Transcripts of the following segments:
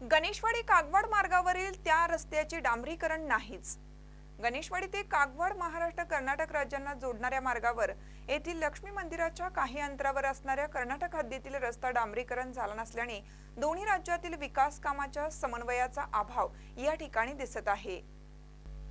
गणेशवाडी कागवाड मार्गावरील त्या रस्त्याचे डांबरीकरण नाहीच. गणेशवाडी ते कागवाड महाराष्ट्र कर्नाटक राज्यांना जोडणाऱ्या मार्गावर येथील लक्ष्मी मंदिराच्या काही अंतरावर असणाऱ्या कर्नाटक हद्दीतील रस्ता डांबरीकरण झाला नसल्याने दोन्ही राज्यातील विकास कामाच्या समन्वयाचा अभाव या ठिकाणी दिसत आहे.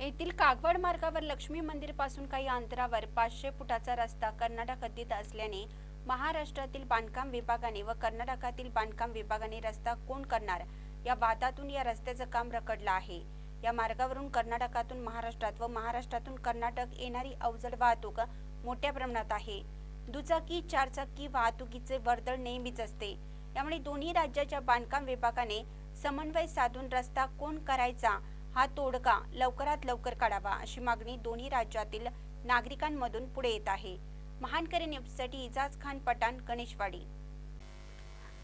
येथील कागवाड मार्गावर लक्ष्मी मंदिरपासून काही अंतरावर पाचशे फुटाचा रस्ता कर्नाटक हद्दीत असल्याने महाराष्ट्रातील बांधकाम विभागाने व कर्नाटकातील बांधकाम विभागाने रस्ता कोण करणार? या वादातून या रस्त्याचं काम रखडलं आहे. या मार्गावरून कर्नाटकातून महाराष्ट्रात व महाराष्ट्रातून कर्नाटक येणारी अवजड वाहतूक मोठ्या प्रमाणात आहे. दुचाकी चारचाकी वाहतुकीचे वर्दळ नेहमीच असते. त्यामुळे दोन्ही राज्याच्या बांधकाम विभागाने समन्वय साधून रस्ता कोण करायचा हा तोडगा लवकरात लवकर काढावा अशी मागणी दोन्ही राज्यातील नागरिकांमधून पुढे येत आहे. महानकरी न्यूजसाठी इजाज खान पठाण गणेशवाडी.